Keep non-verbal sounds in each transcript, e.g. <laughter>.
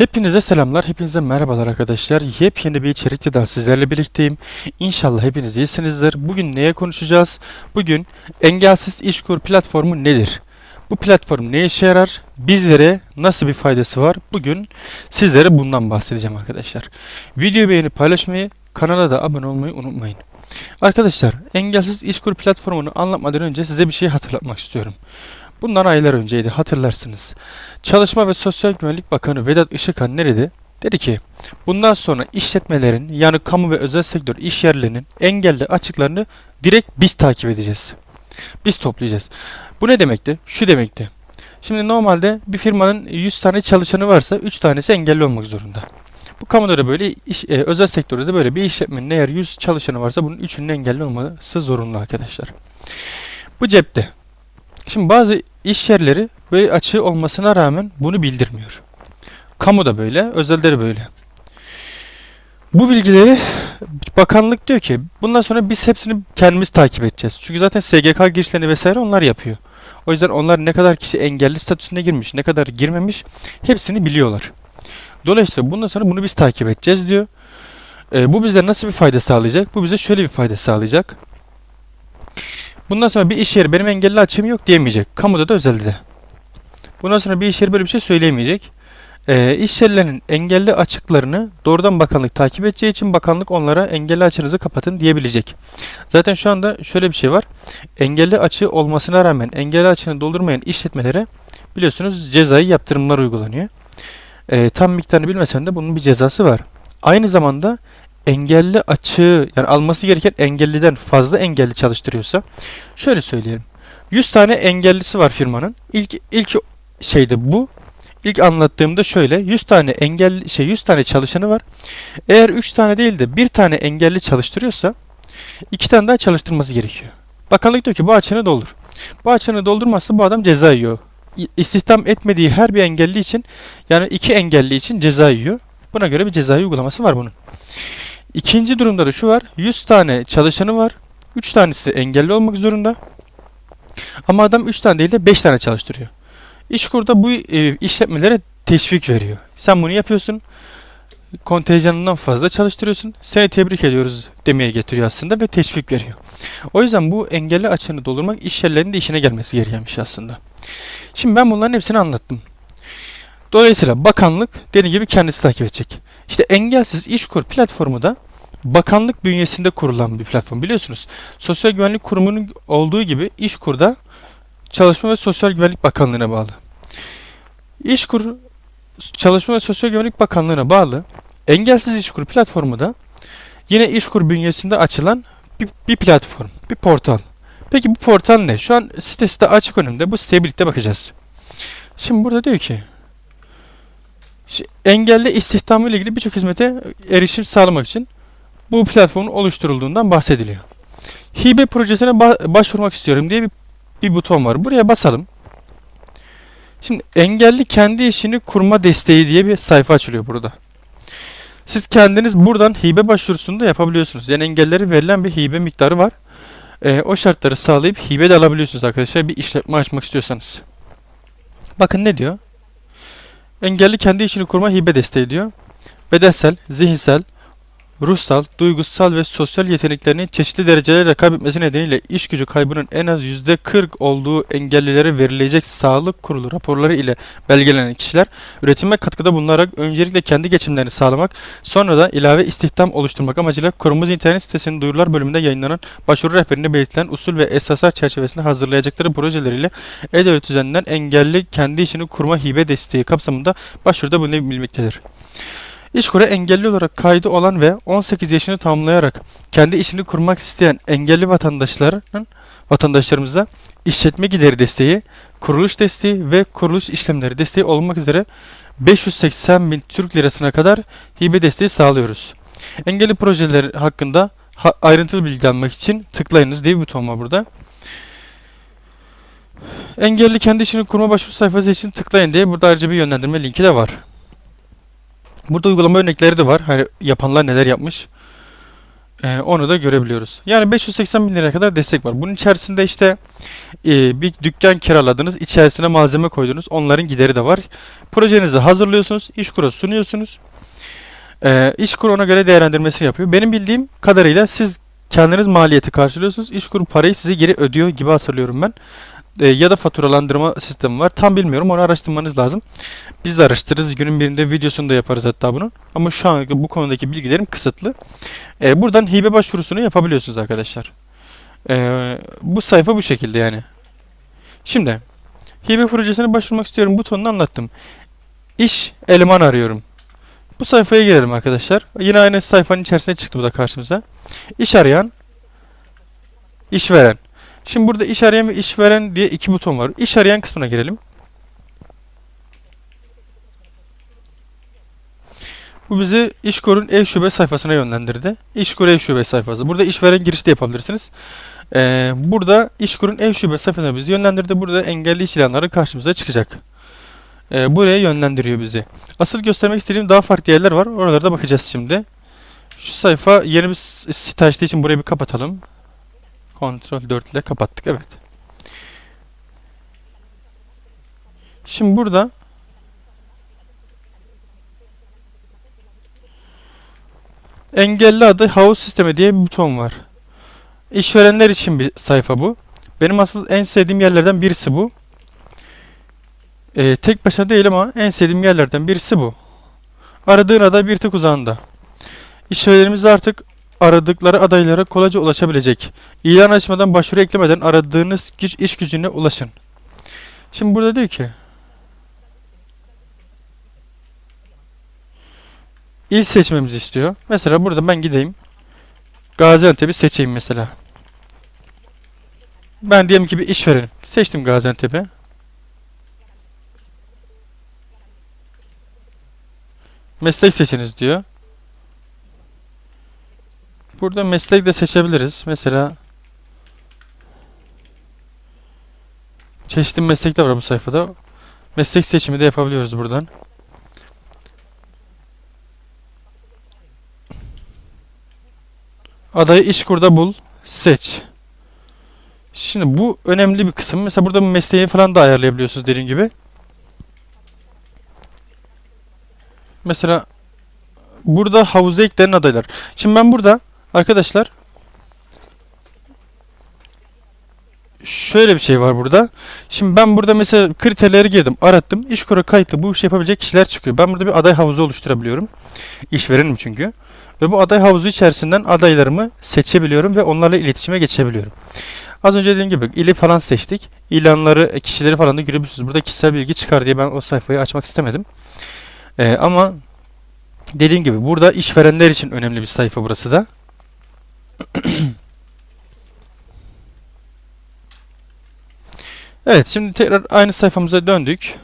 Hepinize selamlar, hepinize merhabalar arkadaşlar. Yepyeni bir içerikte daha sizlerle birlikteyim. İnşallah hepiniz iyisinizdir. Bugün neye konuşacağız? Bugün engelsiz işkur platformu nedir? Bu platform ne işe yarar? Bizlere nasıl bir faydası var? Bugün sizlere bundan bahsedeceğim arkadaşlar. Videoyu beğenip paylaşmayı, kanala da abone olmayı unutmayın. Arkadaşlar, engelsiz işkur platformunu anlatmadan önce size bir şey hatırlatmak istiyorum. Bundan aylar önceydi hatırlarsınız. Çalışma ve Sosyal Güvenlik Bakanı Vedat Işıkhan nerede? Dedi ki, bundan sonra işletmelerin yani kamu ve özel sektör iş yerlerinin engelli açıklarını direkt biz takip edeceğiz. Biz toplayacağız. Bu ne demekti? Şu demekti. Şimdi normalde bir firmanın 100 tane çalışanı varsa 3 tanesi engelli olmak zorunda. Bu kamuda da böyle, iş, e, özel sektörde de böyle bir işletmenin eğer 100 çalışanı varsa bunun 3'ünün engelli olması zorunlu arkadaşlar. Bu cepte. Şimdi bazı iş yerleri böyle açığı olmasına rağmen bunu bildirmiyor. Kamu da böyle, özelde de böyle. Bu bilgileri bakanlık diyor ki bundan sonra biz hepsini kendimiz takip edeceğiz. Çünkü zaten SGK girişlerini vesaire onlar yapıyor. O yüzden onlar ne kadar kişi engelli statüsüne girmiş, ne kadar girmemiş hepsini biliyorlar. Dolayısıyla bundan sonra bunu biz takip edeceğiz diyor. Ee, bu bize nasıl bir fayda sağlayacak? Bu bize şöyle bir fayda sağlayacak. Bundan sonra bir iş yeri benim engelli açığım yok diyemeyecek. Kamuda da özelde de. Bundan sonra bir iş yeri böyle bir şey söyleyemeyecek. Ee, iş yerlerinin engelli açıklarını doğrudan bakanlık takip edeceği için bakanlık onlara engelli açığınızı kapatın diyebilecek. Zaten şu anda şöyle bir şey var. Engelli açığı olmasına rağmen engelli açığını doldurmayan işletmelere biliyorsunuz cezai yaptırımlar uygulanıyor. Ee, tam miktarını bilmesem de bunun bir cezası var. Aynı zamanda engelli açığı yani alması gereken engelliden fazla engelli çalıştırıyorsa şöyle söyleyelim. 100 tane engellisi var firmanın. İlk ilk şeyde bu. İlk anlattığımda şöyle 100 tane engelli şey 100 tane çalışanı var. Eğer 3 tane değil de bir tane engelli çalıştırıyorsa 2 tane daha çalıştırması gerekiyor. Bakanlık diyor ki bu açığını doldur. Bu açığını doldurmazsa bu adam ceza yiyor. İstihdam etmediği her bir engelli için yani iki engelli için ceza yiyor. Buna göre bir cezai uygulaması var bunun. İkinci durumda da şu var. 100 tane çalışanı var. 3 tanesi engelli olmak zorunda. Ama adam 3 tane değil de 5 tane çalıştırıyor. İşkur'da bu e, işletmelere teşvik veriyor. Sen bunu yapıyorsun. Kontenjanından fazla çalıştırıyorsun. Seni tebrik ediyoruz demeye getiriyor aslında ve teşvik veriyor. O yüzden bu engelli açığını doldurmak iş yerlerinin de işine gelmesi gereken aslında. Şimdi ben bunların hepsini anlattım. Dolayısıyla bakanlık dediğim gibi kendisi takip edecek. İşte engelsiz işkur platformu da bakanlık bünyesinde kurulan bir platform biliyorsunuz. Sosyal Güvenlik Kurumu'nun olduğu gibi İşkur'da Çalışma ve Sosyal Güvenlik Bakanlığı'na bağlı. İşkur Çalışma ve Sosyal Güvenlik Bakanlığı'na bağlı Engelsiz İşkur platformu da yine İşkur bünyesinde açılan bir, bir platform, bir portal. Peki bu portal ne? Şu an sitesi de açık önümde. Bu siteye birlikte bakacağız. Şimdi burada diyor ki engelli istihdamı ile ilgili birçok hizmete erişim sağlamak için bu platformun oluşturulduğundan bahsediliyor. Hibe projesine ba- başvurmak istiyorum diye bir, bir buton var. Buraya basalım. Şimdi engelli kendi işini kurma desteği diye bir sayfa açılıyor burada. Siz kendiniz buradan hibe başvurusunu da yapabiliyorsunuz. Yani engellilere verilen bir hibe miktarı var. Ee, o şartları sağlayıp hibe de alabiliyorsunuz arkadaşlar bir işletme açmak istiyorsanız. Bakın ne diyor? Engelli kendi işini kurma hibe desteği diyor. Bedensel, zihinsel, ruhsal, duygusal ve sosyal yeteneklerini çeşitli derecelerle kaybetmesi nedeniyle iş gücü kaybının en az %40 olduğu engellilere verilecek sağlık kurulu raporları ile belgelenen kişiler üretime katkıda bulunarak öncelikle kendi geçimlerini sağlamak, sonra da ilave istihdam oluşturmak amacıyla kurumumuz internet sitesinin duyurular bölümünde yayınlanan başvuru rehberinde belirtilen usul ve esaslar çerçevesinde hazırlayacakları projeleriyle e-devlet üzerinden engelli kendi işini kurma hibe desteği kapsamında başvuruda bulunabilmektedir. İşkur'a engelli olarak kaydı olan ve 18 yaşını tamamlayarak kendi işini kurmak isteyen engelli vatandaşların vatandaşlarımıza işletme gideri desteği, kuruluş desteği ve kuruluş işlemleri desteği olmak üzere 580 bin Türk lirasına kadar hibe desteği sağlıyoruz. Engelli projeler hakkında ha- ayrıntılı bilgi almak için tıklayınız diye bir buton var burada. Engelli kendi işini kurma başvuru sayfası için tıklayın diye burada ayrıca bir yönlendirme linki de var. Burada uygulama örnekleri de var. Hani yapanlar neler yapmış. Ee, onu da görebiliyoruz. Yani 580 bin liraya kadar destek var. Bunun içerisinde işte e, bir dükkan kiraladınız, içerisine malzeme koydunuz. Onların gideri de var. Projenizi hazırlıyorsunuz, İşkur'a sunuyorsunuz. Ee, İşkur ona göre değerlendirmesini yapıyor. Benim bildiğim kadarıyla siz kendiniz maliyeti karşılıyorsunuz. İşkur parayı size geri ödüyor gibi hatırlıyorum ben. Ee, ya da faturalandırma sistemi var. Tam bilmiyorum. Onu araştırmanız lazım. Biz de araştırırız. Günün birinde videosunu da yaparız hatta bunun. Ama şu an bu konudaki bilgilerim kısıtlı. Ee, buradan hibe başvurusunu yapabiliyorsunuz arkadaşlar. Ee, bu sayfa bu şekilde yani. Şimdi hibe projesine başvurmak istiyorum butonunu anlattım. İş eleman arıyorum. Bu sayfaya girelim arkadaşlar. Yine aynı sayfanın içerisine çıktı bu da karşımıza. İş arayan, işveren. Şimdi burada iş arayan ve işveren diye iki buton var. İş arayan kısmına girelim. Bu bizi İşkur'un ev şube sayfasına yönlendirdi. İşkur ev şube sayfası. Burada işveren girişi de yapabilirsiniz. Ee, burada İşkur'un ev şube sayfasına bizi yönlendirdi. Burada engelli iş ilanları karşımıza çıkacak. Ee, buraya yönlendiriyor bizi. Asıl göstermek istediğim daha farklı yerler var. Oralarda bakacağız şimdi. Şu sayfa yeni bir site açtığı için burayı bir kapatalım. Ctrl 4 ile kapattık. Evet. Şimdi burada engelli adı havuz sistemi diye bir buton var. İşverenler için bir sayfa bu. Benim asıl en sevdiğim yerlerden birisi bu. Ee, tek başına değil ama en sevdiğim yerlerden birisi bu. Aradığın aday bir tık uzağında. İşverenlerimiz artık aradıkları adaylara kolayca ulaşabilecek. İlan açmadan başvuru eklemeden aradığınız güç iş gücüne ulaşın. Şimdi burada diyor ki il seçmemizi istiyor. Mesela burada ben gideyim. Gaziantep'i seçeyim mesela. Ben diyelim ki bir işverenim. Seçtim Gaziantep'i. Meslek seçiniz diyor. Burada meslek de seçebiliriz. Mesela çeşitli meslek de var bu sayfada. Meslek seçimi de yapabiliyoruz buradan. Adayı İşkur'da bul, seç. Şimdi bu önemli bir kısım. Mesela burada mesleği falan da ayarlayabiliyorsunuz dediğim gibi. Mesela burada havuza eklenen adaylar. Şimdi ben burada arkadaşlar şöyle bir şey var burada. Şimdi ben burada mesela kriterleri girdim, arattım. İşkur'a kayıtlı bu işi yapabilecek kişiler çıkıyor. Ben burada bir aday havuzu oluşturabiliyorum. İşverenim çünkü. Ve bu aday havuzu içerisinden adaylarımı seçebiliyorum ve onlarla iletişime geçebiliyorum. Az önce dediğim gibi ili falan seçtik. İlanları, kişileri falan da görebilirsiniz. Burada kişisel bilgi çıkar diye ben o sayfayı açmak istemedim. Ee, ama dediğim gibi burada işverenler için önemli bir sayfa burası da. <clears throat> Evet şimdi tekrar aynı sayfamıza döndük.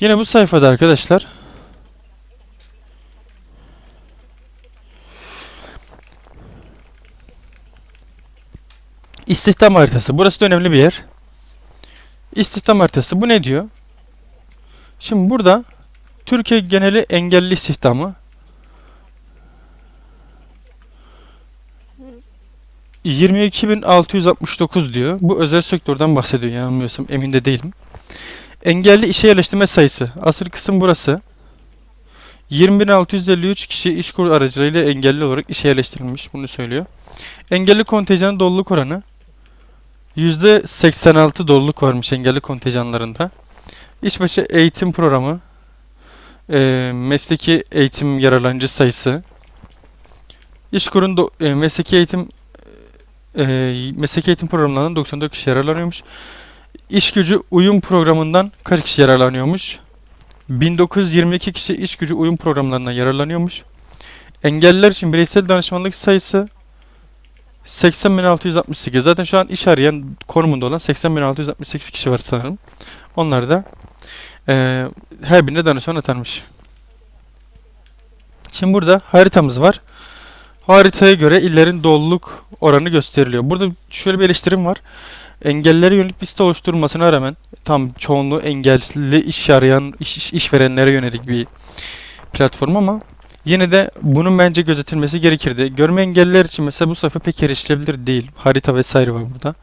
Yine bu sayfada arkadaşlar İstihdam haritası. Burası da önemli bir yer. İstihdam haritası. Bu ne diyor? Şimdi burada Türkiye geneli engelli istihdamı 22.669 diyor. Bu özel sektörden bahsediyor yanılmıyorsam emin de değilim. Engelli işe yerleştirme sayısı. Asıl kısım burası. 20.653 kişi işkur aracılığıyla engelli olarak işe yerleştirilmiş. Bunu söylüyor. Engelli kontenjanı doluluk oranı %86 doluluk varmış engelli kontenjanlarında. İşbaşı eğitim programı, e, mesleki eğitim yararlanıcı sayısı, İşkur'un do- e, mesleki eğitim e, mesleki eğitim programlarından 94 kişi yararlanıyormuş. İş gücü uyum programından kaç kişi yararlanıyormuş? 1922 kişi iş gücü uyum programlarından yararlanıyormuş. Engelliler için bireysel danışmanlık sayısı 80.668. Zaten şu an iş arayan konumunda olan 80.668 kişi var sanırım. Onlar da eee her birine danışman atanmış. Şimdi burada haritamız var. Haritaya göre illerin doluluk oranı gösteriliyor. Burada şöyle bir eleştirim var. Engellilere yönelik bir site oluşturulmasına rağmen tam çoğunluğu engelli iş arayan iş, iş- işverenlere yönelik bir platform ama yine de bunun bence gözetilmesi gerekirdi. Görme engelliler için mesela bu sayfa pek erişilebilir değil. Harita vesaire var burada.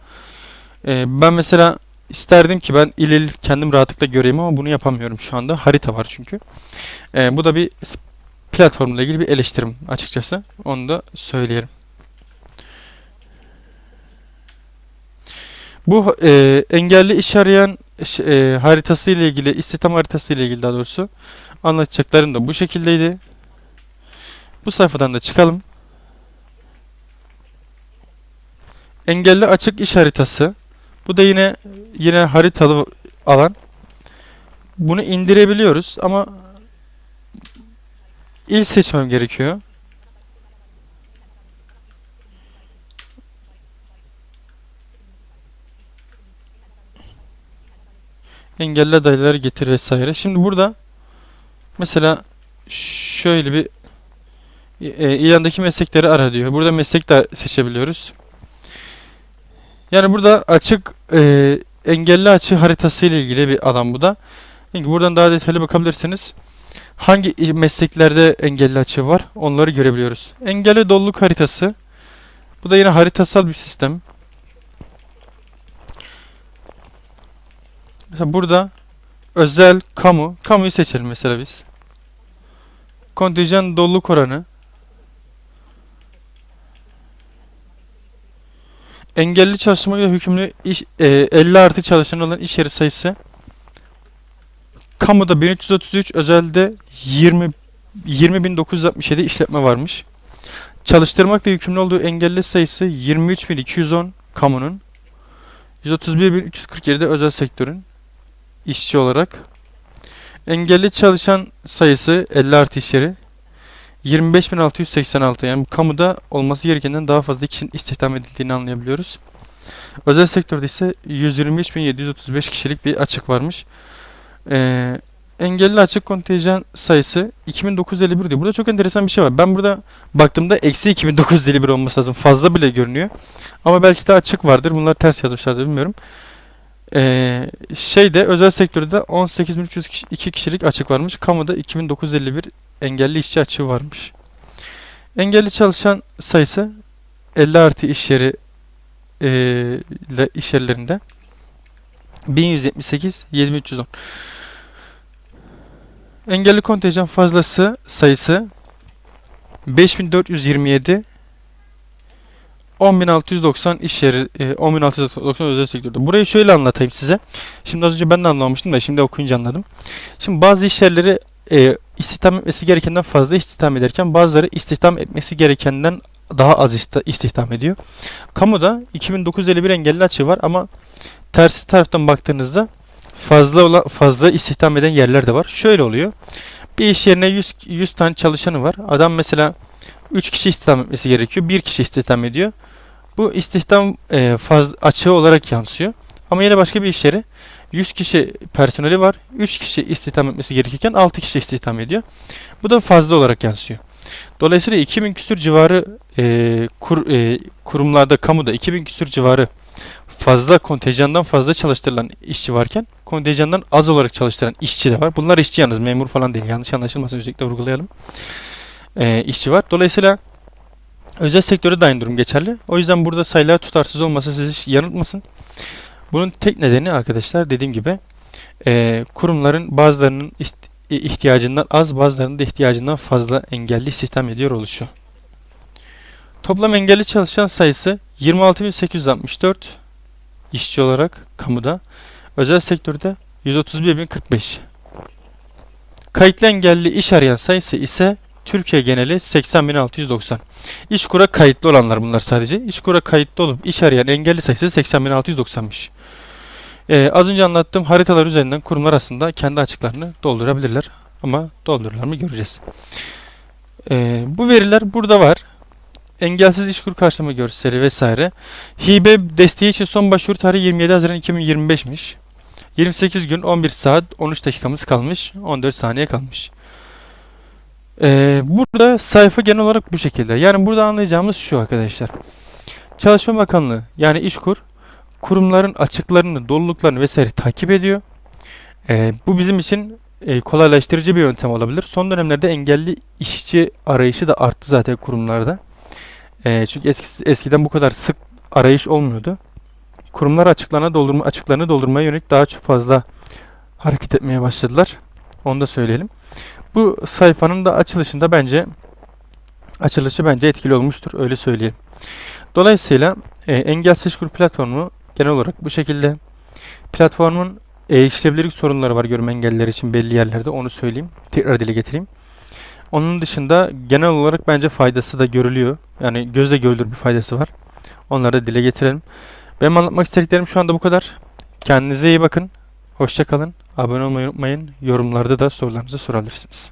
Ee, ben mesela isterdim ki ben il il kendim rahatlıkla göreyim ama bunu yapamıyorum şu anda. Harita var çünkü. Ee, bu da bir platformla ilgili bir eleştirim açıkçası. Onu da söyleyelim. Bu e, engelli iş arayan e, haritası ile ilgili, istihdam haritası ile ilgili daha doğrusu anlatacaklarım da bu şekildeydi. Bu sayfadan da çıkalım. Engelli açık iş haritası. Bu da yine yine haritalı alan. Bunu indirebiliyoruz ama il seçmem gerekiyor. Engelli adayları getir vesaire. Şimdi burada mesela şöyle bir e, ilandaki meslekleri ara diyor. Burada meslek de seçebiliyoruz. Yani burada açık e, engelli açı haritası ile ilgili bir alan bu da. Yani buradan daha detaylı bakabilirsiniz. Hangi mesleklerde engelli açı var onları görebiliyoruz. Engelli doluluk haritası. Bu da yine haritasal bir sistem. Mesela burada özel, kamu. Kamuyu seçelim mesela biz. Kontenjan doluluk oranı. Engelli çalışmakla hükümlü iş, e, 50 artı çalışan olan iş yeri sayısı. Kamuda 1333, özelde 20 20.967 işletme varmış. Çalıştırmakla yükümlü olduğu engelli sayısı 23.210 kamunun. 131.347 de özel sektörün işçi olarak. Engelli çalışan sayısı 50 artı iş yeri. 25.686 yani kamuda olması gerekenden daha fazla kişinin istihdam edildiğini anlayabiliyoruz. Özel sektörde ise 123.735 kişilik bir açık varmış. Ee, engelli açık kontenjan sayısı 2951 diyor. Burada çok enteresan bir şey var. Ben burada baktığımda eksi 2951 olması lazım. Fazla bile görünüyor. Ama belki de açık vardır. Bunlar ters yazmışlardır bilmiyorum. Ee, şeyde özel sektörde 18.302 kişilik açık varmış. Kamuda 2951 engelli işçi açığı varmış. Engelli çalışan sayısı 50 artı iş yeri e, ile iş yerlerinde 1178 7310. Engelli kontenjan fazlası sayısı 5427 10690 iş yeri e, 10690 özel sektörde. Burayı şöyle anlatayım size. Şimdi az önce ben de anlamamıştım da şimdi okuyunca anladım. Şimdi bazı iş yerleri e, istihdam etmesi gerekenden fazla istihdam ederken bazıları istihdam etmesi gerekenden daha az istihdam ediyor. Kamuda 2951 engelli açığı var ama tersi taraftan baktığınızda fazla ola, fazla istihdam eden yerler de var. Şöyle oluyor. Bir iş yerine 100, 100 tane çalışanı var. Adam mesela 3 kişi istihdam etmesi gerekiyor. 1 kişi istihdam ediyor. Bu istihdam e, faz, açığı olarak yansıyor. Ama yine başka bir iş yeri 100 kişi personeli var. 3 kişi istihdam etmesi gerekirken 6 kişi istihdam ediyor. Bu da fazla olarak yansıyor. Dolayısıyla 2000 küsür civarı e, kur, e, kurumlarda, kamuda 2000 küsür civarı fazla kontenjandan fazla çalıştırılan işçi varken kontenjandan az olarak çalıştıran işçi de var. Bunlar işçi yalnız memur falan değil. Yanlış anlaşılmasın özellikle vurgulayalım. E, işçi var. Dolayısıyla özel sektörde de aynı durum geçerli. O yüzden burada sayılar tutarsız olması sizi yanıltmasın. Bunun tek nedeni arkadaşlar dediğim gibi e, kurumların bazılarının ist- ihtiyacından az bazılarının da ihtiyacından fazla engelli istihdam ediyor oluşu. Toplam engelli çalışan sayısı 26.864 işçi olarak kamuda. Özel sektörde 131.045. Kayıtlı engelli iş arayan sayısı ise Türkiye geneli 80.690. İşkur'a kayıtlı olanlar bunlar sadece. İşkur'a kayıtlı olup iş arayan engelli sayısı 80.690'mış. Ee, az önce anlattığım haritalar üzerinden kurumlar aslında kendi açıklarını doldurabilirler. Ama doldururlar mı göreceğiz. Ee, bu veriler burada var. Engelsiz işkur karşılama görseli vesaire. Hibe desteği için son başvuru tarihi 27 Haziran 2025'miş. 28 gün 11 saat 13 dakikamız kalmış. 14 saniye kalmış. Ee, burada sayfa genel olarak bu şekilde. Yani burada anlayacağımız şu arkadaşlar. Çalışma Bakanlığı yani İşkur kurumların açıklarını, doluluklarını vesaire takip ediyor. Ee, bu bizim için e, kolaylaştırıcı bir yöntem olabilir. Son dönemlerde engelli işçi arayışı da arttı zaten kurumlarda. E, çünkü eski, eskiden bu kadar sık arayış olmuyordu. Kurumlar açıklarını doldurma açıklarını doldurmaya yönelik daha çok fazla hareket etmeye başladılar. Onu da söyleyelim. Bu sayfanın da açılışında bence açılışı bence etkili olmuştur. Öyle söyleyeyim. Dolayısıyla e, engelsiz işkur platformu genel olarak bu şekilde platformun e, işlevlilik sorunları var görme engelliler için belli yerlerde onu söyleyeyim. Tekrar dile getireyim. Onun dışında genel olarak bence faydası da görülüyor. Yani gözle görülür bir faydası var. Onları da dile getirelim. Benim anlatmak istediklerim şu anda bu kadar. Kendinize iyi bakın. Hoşça kalın. Abone olmayı unutmayın. Yorumlarda da sorularınızı sorabilirsiniz.